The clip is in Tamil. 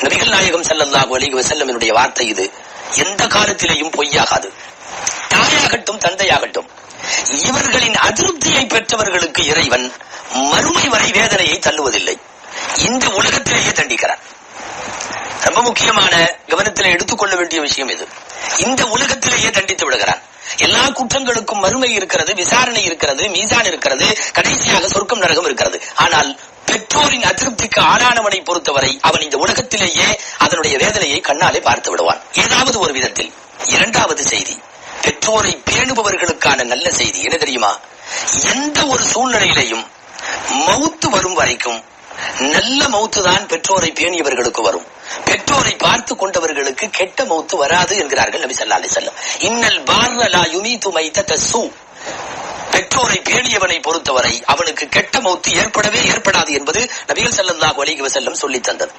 நபிகள் நாயகம் செல்லல்லாஹு அலைஹி வஸல்லமினுடைய வார்த்தை இது. எந்த காலத்திலேயும் பொய்யாகாது. தாயாகட்டும் தந்தையாகட்டும். இவர்களின் அதிருப்தியை பெற்றவர்களுக்கு இறைவன் மறுமை வரை வேதனையை தள்ளுவதில்லை. இந்த உலகத்திலேயே தண்டிக்கிறான். ரொம்ப முக்கியமான கவனத்தில் எடுத்துக்கொள்ள வேண்டிய விஷயம் இது. இந்த உலகத்திலேயே தண்டித்து விடுகிறான். எல்லா குற்றங்களுக்கும் மறுமை இருக்கிறது விசாரணை இருக்கிறது மீசான் இருக்கிறது கடைசியாக சொர்க்கம் நரகம் இருக்கிறது. ஆனால் பெற்றோரின் அதிருப்திக்கு ஆளானவனை பொறுத்தவரை அவன் இந்த உலகத்திலேயே அதனுடைய வேதனையை கண்ணாலே பார்த்து விடுவான். ஏதாவது ஒரு விதத்தில். இரண்டாவது செய்தி. பெற்றோரை பேணுபவர்களுக்கான நல்ல செய்தி. என்ன தெரியுமா? எந்த ஒரு சூழ்நிலையிலையும் மவுத்து வரும் வரைக்கும் நல்ல மௌத்து தான் பெற்றோரை பேணியவர்களுக்கு வரும். பெற்றோரை பார்த்து கொண்டவர்களுக்கு கெட்ட மௌத்து வராது என்கிறார்கள் நபி சல்லா அலி வஸல்லம். இன்னல் பார்ர லா யுமீது மைத்தத பெற்றோரை பேணியவனை பொறுத்தவரை அவனுக்கு கெட்ட மௌத்து ஏற்படவே ஏற்படாது என்பது நபிகள் ஸல்லல்லாஹு அலைஹி வஸல்லம் சொல்லித் தந்தது.